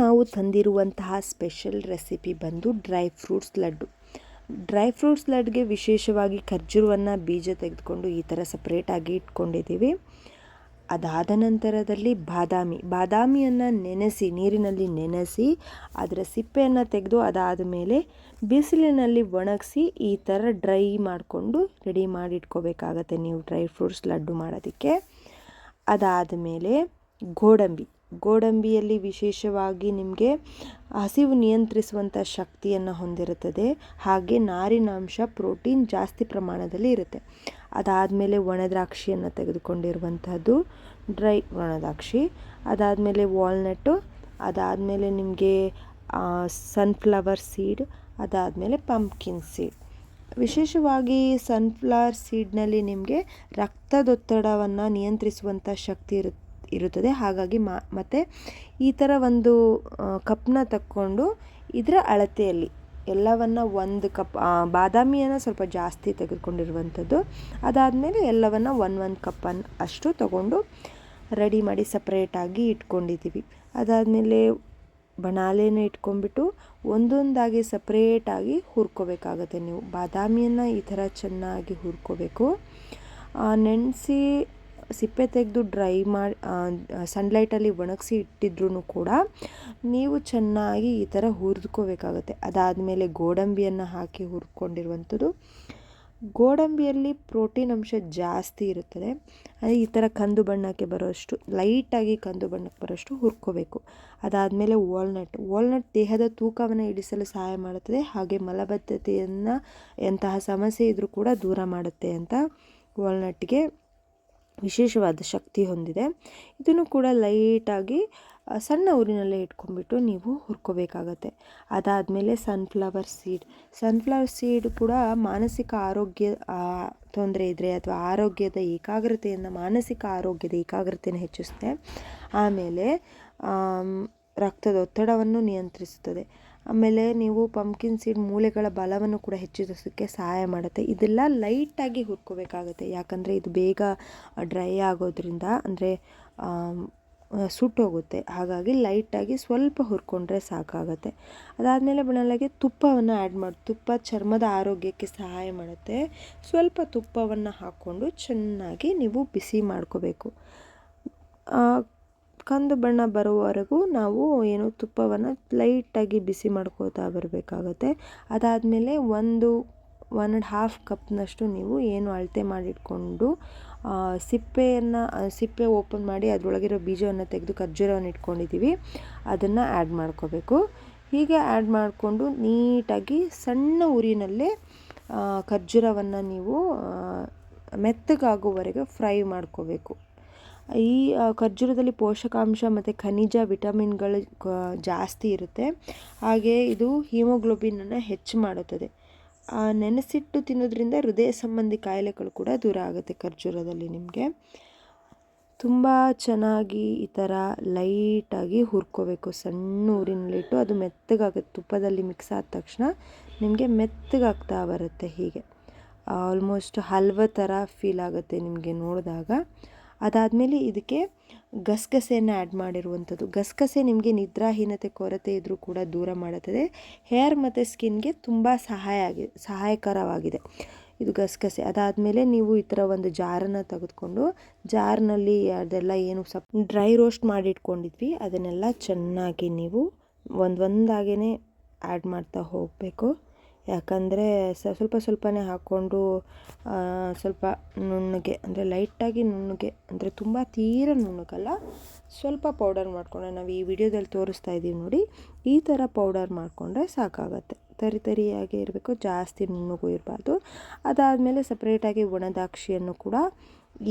ನಾವು ತಂದಿರುವಂತಹ special recipe ಬಂದು dry fruits laddu. Dry fruits ಲಡ್ಗೆ ವಿಶೇಷವಾಗಿ ಖರ್ಜೂರವನ್ನು ಬೀಜ ತೆಗೆದುಕೊಂಡು ಈ ಥರ ಸಪ್ರೇಟಾಗಿ ಇಟ್ಕೊಂಡಿದ್ದೀವಿ. ಅದಾದ ನಂತರದಲ್ಲಿ ಬಾದಾಮಿ. ಬಾದಾಮಿಯನ್ನು ನೆನೆಸಿ, ನೀರಿನಲ್ಲಿ ನೆನೆಸಿ, ಅದರ ಸಿಪ್ಪೆಯನ್ನು ತೆಗೆದು ಅದಾದ ಮೇಲೆ ಬಿಸಿಲಿನಲ್ಲಿ ಒಣಗಿಸಿ ಈ ಥರ ಡ್ರೈ ಮಾಡಿಕೊಂಡು ರೆಡಿ ಮಾಡಿ ಇಟ್ಕೋಬೇಕಾಗತ್ತೆ ನೀವು ಡ್ರೈ ಫ್ರೂಟ್ಸ್ ಲಡ್ಡು ಮಾಡೋದಕ್ಕೆ. ಅದಾದ ಮೇಲೆ ಗೋಡಂಬಿ. ಗೋಡಂಬಿಯಲ್ಲಿ ವಿಶೇಷವಾಗಿ ನಿಮಗೆ ಹಸಿವು ನಿಯಂತ್ರಿಸುವಂಥ ಶಕ್ತಿಯನ್ನು ಹೊಂದಿರುತ್ತದೆ. ಹಾಗೆ ನಾರಿನಾಂಶ ಪ್ರೋಟೀನ್ ಜಾಸ್ತಿ ಪ್ರಮಾಣದಲ್ಲಿ ಇರುತ್ತೆ. ಅದಾದಮೇಲೆ ಒಣದ್ರಾಕ್ಷಿಯನ್ನು ತೆಗೆದುಕೊಂಡಿರುವಂಥದ್ದು ಡ್ರೈ ಒಣದ್ರಾಕ್ಷಿ. ಅದಾದಮೇಲೆ ವಾಲ್ನಟ್ಟು. ಅದಾದಮೇಲೆ ನಿಮಗೆ ಸನ್ಫ್ಲವರ್ ಸೀಡ್ ಅದಾದಮೇಲೆ ಪಂಪ್ಕಿನ್ ಸೀಡ್ ವಿಶೇಷವಾಗಿ ಸನ್ಫ್ಲವರ್ ಸೀಡ್ನಲ್ಲಿ ನಿಮಗೆ ರಕ್ತದೊತ್ತಡವನ್ನು ನಿಯಂತ್ರಿಸುವಂಥ ಶಕ್ತಿ ಇರುತ್ತೆ ಇರುತ್ತದೆ. ಹಾಗಾಗಿ ಮತ್ತು ಈ ಥರ ಒಂದು ಕಪ್ನ ತಕ್ಕೊಂಡು ಇದರ ಅಳತೆಯಲ್ಲಿ ಎಲ್ಲವನ್ನು ಒಂದು ಕಪ್ ಬಾದಾಮಿಯನ್ನು ಸ್ವಲ್ಪ ಜಾಸ್ತಿ ತೆಗೆದುಕೊಂಡಿರುವಂಥದ್ದು. ಅದಾದಮೇಲೆ ಎಲ್ಲವನ್ನು ಒಂದು ಒಂದು ಕಪ್ಪನ್ನು ಅಷ್ಟು ತಗೊಂಡು ರೆಡಿ ಮಾಡಿ ಸಪ್ರೇಟಾಗಿ ಇಟ್ಕೊಂಡಿದ್ದೀವಿ. ಅದಾದಮೇಲೆ ಬಣಾಲೆನ ಇಟ್ಕೊಂಡ್ಬಿಟ್ಟು ಒಂದೊಂದಾಗಿ ಸಪ್ರೇಟಾಗಿ ಹುರ್ಕೋಬೇಕಾಗತ್ತೆ ನೀವು. ಬಾದಾಮಿಯನ್ನು ಈ ಥರ ಚೆನ್ನಾಗಿ ಹುರ್ಕೋಬೇಕು. ನೆನೆಸಿ ಸಿಪ್ಪೆ ತೆಗೆದು ಡ್ರೈ ಮಾಡಿ ಸನ್ಲೈಟಲ್ಲಿ ಒಣಗಿಸಿ ಇಟ್ಟಿದ್ರೂ ಕೂಡ ನೀವು ಚೆನ್ನಾಗಿ ಈ ಥರ ಹುರಿದ್ಕೋಬೇಕಾಗುತ್ತೆ. ಅದಾದಮೇಲೆ ಗೋಡಂಬಿಯನ್ನು ಹಾಕಿ ಹುರ್ಕೊಂಡಿರುವಂಥದ್ದು. ಗೋಡಂಬಿಯಲ್ಲಿ ಪ್ರೋಟೀನ್ ಅಂಶ ಜಾಸ್ತಿ ಇರುತ್ತದೆ. ಈ ಥರ ಕಂದು ಬಣ್ಣಕ್ಕೆ ಬರೋಷ್ಟು, ಲೈಟಾಗಿ ಕಂದು ಬಣ್ಣಕ್ಕೆ ಬರೋಷ್ಟು ಹುರ್ಕೋಬೇಕು. ಅದಾದಮೇಲೆ ವಾಲ್ನಟ್. ವಾಲ್ನಟ್ ದೇಹದ ತೂಕವನ್ನು ಇಳಿಸಲು ಸಹಾಯ ಮಾಡುತ್ತದೆ. ಹಾಗೆ ಮಲಬದ್ಧತೆಯನ್ನು ಎಂತಹ ಸಮಸ್ಯೆ ಇದ್ದರೂ ಕೂಡ ದೂರ ಮಾಡುತ್ತೆ ಅಂತ ವಾಲ್ನಟ್ಗೆ ವಿಶೇಷವಾದ ಶಕ್ತಿ ಹೊಂದಿದೆ. ಇದನ್ನು ಕೂಡ ಲೈಟಾಗಿ ಸಣ್ಣ ಊರಿನಲ್ಲೇ ಇಟ್ಕೊಂಡ್ಬಿಟ್ಟು ನೀವು ಹುರ್ಕೋಬೇಕಾಗತ್ತೆ. ಅದಾದಮೇಲೆ ಸನ್ಫ್ಲವರ್ ಸೀಡ್ ಸನ್ಫ್ಲವರ್ ಸೀಡ್ ಕೂಡ ಮಾನಸಿಕ ಆರೋಗ್ಯ ತೊಂದರೆ ಇದ್ದರೆ ಅಥವಾ ಆರೋಗ್ಯದ ಏಕಾಗ್ರತೆಯನ್ನು, ಮಾನಸಿಕ ಆರೋಗ್ಯದ ಏಕಾಗ್ರತೆಯನ್ನು ಹೆಚ್ಚಿಸುತ್ತೆ. ಆಮೇಲೆ ರಕ್ತದ ಒತ್ತಡವನ್ನು ನಿಯಂತ್ರಿಸುತ್ತದೆ. ಆಮೇಲೆ ನೀವು ಪಂಪ್ಕಿನ್ ಸೀಡ್ ಮೂಳೆಗಳ ಬಲವನ್ನು ಕೂಡ ಹೆಚ್ಚಿಸೋದಕ್ಕೆ ಸಹಾಯ ಮಾಡುತ್ತೆ. ಇದೆಲ್ಲ ಲೈಟಾಗಿ ಹುರ್ಕೋಬೇಕಾಗುತ್ತೆ. ಯಾಕಂದರೆ ಇದು ಬೇಗ ಡ್ರೈ ಆಗೋದ್ರಿಂದ, ಅಂದರೆ ಸುಟ್ಟೋಗುತ್ತೆ. ಹಾಗಾಗಿ ಲೈಟಾಗಿ ಸ್ವಲ್ಪ ಹುರ್ಕೊಂಡ್ರೆ ಸಾಕಾಗುತ್ತೆ. ಅದಾದಮೇಲೆ ಬಣಲಾಗೆ ತುಪ್ಪವನ್ನು ಆ್ಯಡ್ ಮಾಡಿ, ತುಪ್ಪ ಚರ್ಮದ ಆರೋಗ್ಯಕ್ಕೆ ಸಹಾಯ ಮಾಡುತ್ತೆ. ಸ್ವಲ್ಪ ತುಪ್ಪವನ್ನು ಹಾಕ್ಕೊಂಡು ಚೆನ್ನಾಗಿ ನೀವು ಬಿಸಿ ಮಾಡ್ಕೋಬೇಕು. ಕಂದು ಬಣ್ಣ ಬರುವವರೆಗೂ ನಾವು ಏನು ತುಪ್ಪವನ್ನು ಲೈಟಾಗಿ ಬಿಸಿ ಮಾಡ್ಕೋತಾ ಬರಬೇಕಾಗತ್ತೆ. ಅದಾದಮೇಲೆ ಒಂದು ಒನ್ ಆ್ಯಂಡ್ ಹಾಫ್ ಕಪ್ನಷ್ಟು ನೀವು ಏನು ಅಳತೆ ಮಾಡಿಟ್ಕೊಂಡು ಸಿಪ್ಪೆಯನ್ನು, ಸಿಪ್ಪೆ ಓಪನ್ ಮಾಡಿ ಅದರೊಳಗಿರೋ ಬೀಜವನ್ನು ತೆಗೆದು ಖರ್ಜೂರವನ್ನು ಇಟ್ಕೊಂಡಿದ್ದೀವಿ. ಅದನ್ನು ಆ್ಯಡ್ ಮಾಡ್ಕೋಬೇಕು. ಹೀಗೆ ಆ್ಯಡ್ ಮಾಡಿಕೊಂಡು ನೀಟಾಗಿ ಸಣ್ಣ ಉರಿನಲ್ಲೇ ಖರ್ಜೂರವನ್ನು ನೀವು ಮೆತ್ತಗಾಗುವವರೆಗೆ ಫ್ರೈ ಮಾಡ್ಕೋಬೇಕು. ಈ ಖರ್ಜೂರದಲ್ಲಿ ಪೋಷಕಾಂಶ ಮತ್ತು ಖನಿಜ ವಿಟಮಿನ್ಗಳು ಜಾಸ್ತಿ ಇರುತ್ತೆ. ಹಾಗೆ ಇದು ಹಿಮೋಗ್ಲೋಬಿನನ್ನು ಹೆಚ್ಚು ಮಾಡುತ್ತದೆ. ನೆನೆಸಿಟ್ಟು ತಿನ್ನೋದ್ರಿಂದ ಹೃದಯ ಸಂಬಂಧಿ ಕಾಯಿಲೆಗಳು ಕೂಡ ದೂರ ಆಗುತ್ತೆ ಖರ್ಜೂರದಲ್ಲಿ ನಿಮಗೆ. ತುಂಬ ಚೆನ್ನಾಗಿ ಈ ಥರ ಲೈಟಾಗಿ ಹುರ್ಕೋಬೇಕು. ಸಣ್ಣ ಊರಿನಲ್ಲಿಟ್ಟು ಅದು ಮೆತ್ತಗಾಗುತ್ತೆ ತುಪ್ಪದಲ್ಲಿ ಮಿಕ್ಸ್ ಆದ ತಕ್ಷಣ ನಿಮಗೆ ಮೆತ್ತಗಾಗ್ತಾ ಬರುತ್ತೆ ಹೀಗೆ. ಆಲ್ಮೋಸ್ಟ್ ಹಲ್ವ ಥರ ಫೀಲ್ ಆಗುತ್ತೆ ನಿಮಗೆ ನೋಡಿದಾಗ. ಅದಾದಮೇಲೆ ಇದಕ್ಕೆ ಗಸಗಸೆಯನ್ನು ಆ್ಯಡ್ ಮಾಡಿರುವಂಥದ್ದು. ಗಸಗಸೆ ನಿಮಗೆ ನಿದ್ರಾಹೀನತೆ, ಕೊರತೆ ಇದ್ದರೂ ಕೂಡ ದೂರ ಮಾಡುತ್ತದೆ. ಹೇರ್ ಮತ್ತು ಸ್ಕಿನ್ಗೆ ತುಂಬ ಸಹಾಯ ಆಗಿ, ಸಹಾಯಕರವಾಗಿದೆ ಇದು ಗಸಗಸೆ. ಅದಾದಮೇಲೆ ನೀವು ಈ ಥರ ಒಂದು ಜಾರನ್ನು ತೆಗೆದುಕೊಂಡು, ಜಾರ್ನಲ್ಲಿ ಅದೆಲ್ಲ ಏನು ಸಪ್ ಡ್ರೈ ರೋಸ್ಟ್ ಮಾಡಿಟ್ಕೊಂಡಿದ್ವಿ. ಅದನ್ನೆಲ್ಲ ಚೆನ್ನಾಗಿ ನೀವು ಒಂದೊಂದಾಗೇ ಆ್ಯಡ್ ಮಾಡ್ತಾ ಹೋಗಬೇಕು. ಯಾಕಂದರೆ ಸ್ವಲ್ಪ ಸ್ವಲ್ಪನೇ ಹಾಕ್ಕೊಂಡು ಸ್ವಲ್ಪ ನುಣ್ಣಗೆ, ಅಂದರೆ ಲೈಟಾಗಿ ನುಣ್ಣಗೆ, ಅಂದರೆ ತುಂಬ ತೀರ ನುಣ್ಣಗಲ್ಲ, ಸ್ವಲ್ಪ ಪೌಡರ್ ಮಾಡಿಕೊಂಡ್ರೆ ನಾವು ಈ ವಿಡಿಯೋದಲ್ಲಿ ತೋರಿಸ್ತಾ ಇದ್ದೀವಿ ನೋಡಿ, ಈ ಥರ ಪೌಡರ್ ಮಾಡಿಕೊಂಡ್ರೆ ಸಾಕಾಗತ್ತೆ. ತರಿ ತರಿಯಾಗಿ ಇರಬೇಕು, ಜಾಸ್ತಿ ನುಣ್ಣಗೂ ಇರಬಾರ್ದು. ಅದಾದಮೇಲೆ ಸಪ್ರೇಟಾಗಿ ಒಣದಾಕ್ಷಿಯನ್ನು ಕೂಡ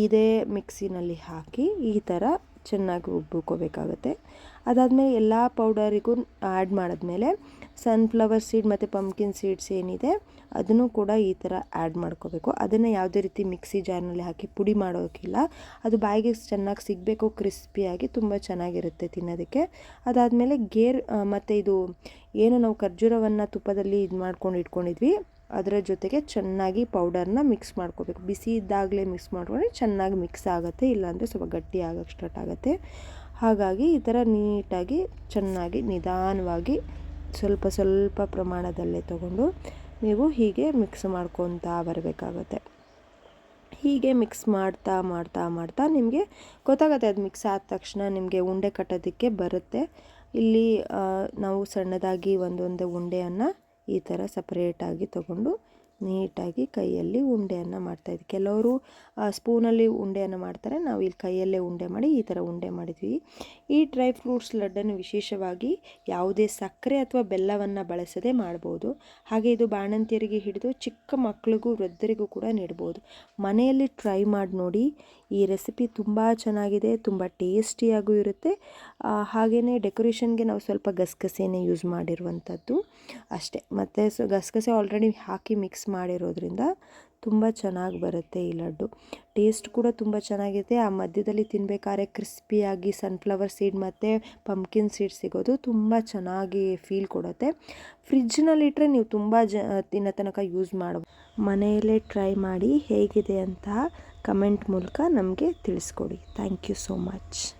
ಇದೇ ಮಿಕ್ಸಿನಲ್ಲಿ ಹಾಕಿ ಈ ಥರ ಚೆನ್ನಾಗಿ ರುಬ್ಬಿಕೋಬೇಕಾಗುತ್ತೆ ಅದಾದಮೇಲೆ ಎಲ್ಲ ಪೌಡರಿಗೂ ಆ್ಯಡ್ ಮಾಡಿದ್ಮೇಲೆ ಸನ್ಫ್ಲವರ್ ಸೀಡ್ ಮತ್ತು ಪಂಪ್ಕಿನ್ ಸೀಡ್ಸ್ ಏನಿದೆ, ಅದನ್ನು ಕೂಡ ಈ ಥರ ಆ್ಯಡ್ ಮಾಡ್ಕೋಬೇಕು. ಅದನ್ನು ಯಾವುದೇ ರೀತಿ ಮಿಕ್ಸಿ ಜಾರ್ನಲ್ಲಿ ಹಾಕಿ ಪುಡಿ ಮಾಡೋಕ್ಕಿಲ್ಲ ಅದು ಬಾಯಿಗೆ ಚೆನ್ನಾಗಿ ಸಿಗಬೇಕು ಕ್ರಿಸ್ಪಿಯಾಗಿ ತುಂಬ ಚೆನ್ನಾಗಿರುತ್ತೆ ತಿನ್ನೋದಕ್ಕೆ. ಅದಾದಮೇಲೆ ಗೇರ್ ಮತ್ತು ಇದು, ಏನು ನಾವು ಖರ್ಜೂರವನ್ನು ತುಪ್ಪದಲ್ಲಿ ಇದು ಮಾಡ್ಕೊಂಡು ಇಟ್ಕೊಂಡಿದ್ವಿ ಅದರ ಜೊತೆಗೆ ಚೆನ್ನಾಗಿ ಪೌಡರ್ನ ಮಿಕ್ಸ್ ಮಾಡ್ಕೋಬೇಕು. ಬಿಸಿ ಇದ್ದಾಗಲೇ ಮಿಕ್ಸ್ ಮಾಡ್ಕೊಂಡ್ರೆ ಚೆನ್ನಾಗಿ ಮಿಕ್ಸ್ ಆಗುತ್ತೆ, ಇಲ್ಲಾಂದರೆ ಸ್ವಲ್ಪ ಗಟ್ಟಿ ಆಗೋಕ್ಕೆ ಸ್ಟಾರ್ಟ್ ಆಗುತ್ತೆ. ಹಾಗಾಗಿ ಈ ಥರ ನೀಟಾಗಿ, ಚೆನ್ನಾಗಿ, ನಿಧಾನವಾಗಿ ಸ್ವಲ್ಪ ಸ್ವಲ್ಪ ಪ್ರಮಾಣದಲ್ಲೇ ತಗೊಂಡು ನೀವು ಹೀಗೆ ಮಿಕ್ಸ್ ಮಾಡ್ಕೊತಾ ಬರಬೇಕಾಗತ್ತೆ. ಹೀಗೆ ಮಿಕ್ಸ್ ಮಾಡ್ತಾ ಮಾಡ್ತಾ ಮಾಡ್ತಾ ನಿಮಗೆ ಗೊತ್ತಾಗುತ್ತೆ ಅದು ಮಿಕ್ಸ್ ಆದ ತಕ್ಷಣ ನಿಮಗೆ ಉಂಡೆ ಕಟ್ಟೋದಕ್ಕೆ ಬರುತ್ತೆ. ಇಲ್ಲಿ ನಾವು ಸಣ್ಣದಾಗಿ ಒಂದೊಂದು ಉಂಡೆಯನ್ನು ಈ ಥರ ಸಪ್ರೇಟಾಗಿ ತಗೊಂಡು ನೀಟಾಗಿ ಕೈಯಲ್ಲಿ ಉಂಡೆಯನ್ನು ಮಾಡ್ತಾಯಿದ್ವಿ ಕೆಲವರು ಸ್ಪೂನಲ್ಲಿ ಉಂಡೆಯನ್ನು ಮಾಡ್ತಾರೆ. ನಾವು ಇಲ್ಲಿ ಕೈಯಲ್ಲೇ ಉಂಡೆ ಮಾಡಿ ಈ ಥರ ಉಂಡೆ ಮಾಡಿದ್ವಿ. ಈ ಡ್ರೈ ಫ್ರೂಟ್ಸ್ ಲಡ್ಡನ್ನು ವಿಶೇಷವಾಗಿ ಯಾವುದೇ ಸಕ್ಕರೆ ಅಥವಾ ಬೆಲ್ಲವನ್ನು ಬಳಸದೆ ಮಾಡ್ಬೋದು. ಹಾಗೆ ಇದು ಬಾಣಂತಿಯರಿಗೆ ಹಿಡಿದು ಚಿಕ್ಕ ಮಕ್ಕಳಿಗೂ ವೃದ್ಧರಿಗೂ ಕೂಡ ನೀಡ್ಬೋದು. ಮನೆಯಲ್ಲಿ ಟ್ರೈ ಮಾಡಿ ನೋಡಿ. ಈ ರೆಸಿಪಿ ತುಂಬ ಚೆನ್ನಾಗಿದೆ, ತುಂಬ ಟೇಸ್ಟಿಯಾಗೂ ಇರುತ್ತೆ. ಹಾಗೆಯೇ ಡೆಕೋರೇಷನ್ಗೆ ನಾವು ಸ್ವಲ್ಪ ಗಸಗಸೆನೇ ಯೂಸ್ ಮಾಡಿರುವಂಥದ್ದು ಅಷ್ಟೇ. ಮತ್ತು ಸೊ, ಗಸಗಸೆ ಆಲ್ರೆಡಿ ಹಾಕಿ ಮಿಕ್ಸ್ ಮಾಡಿರೋದ್ರಿಂದ ತುಂಬ ಚೆನ್ನಾಗಿ ಬರುತ್ತೆ ಈ ಲಡ್ಡು. ಟೇಸ್ಟ್ ಕೂಡ ತುಂಬ ಚೆನ್ನಾಗಿದೆ. ಆ ಮಧ್ಯದಲ್ಲಿ ತಿನ್ನಬೇಕಾದ್ರೆ ಕ್ರಿಸ್ಪಿಯಾಗಿ ಸನ್ಫ್ಲವರ್ ಸೀಡ್ ಮತ್ತು ಪಂಪ್ಕಿನ್ ಸೀಡ್ ಸಿಗೋದು ತುಂಬ ಚೆನ್ನಾಗಿ ಫೀಲ್ ಕೊಡುತ್ತೆ. ಫ್ರಿಜ್ನಲ್ಲಿಟ್ಟರೆ ನೀವು ತುಂಬ ಜ, ತಿನ್ನೋ ತನಕ ಯೂಸ್ ಮಾಡ, ಮನೆಯಲ್ಲೇ ಟ್ರೈ ಮಾಡಿ ಹೇಗಿದೆ ಅಂತ ಕಮೆಂಟ್ ಮೂಲಕ ನಮಗೆ ತಿಳಿಸ್ಕೊಡಿ. Thank you so much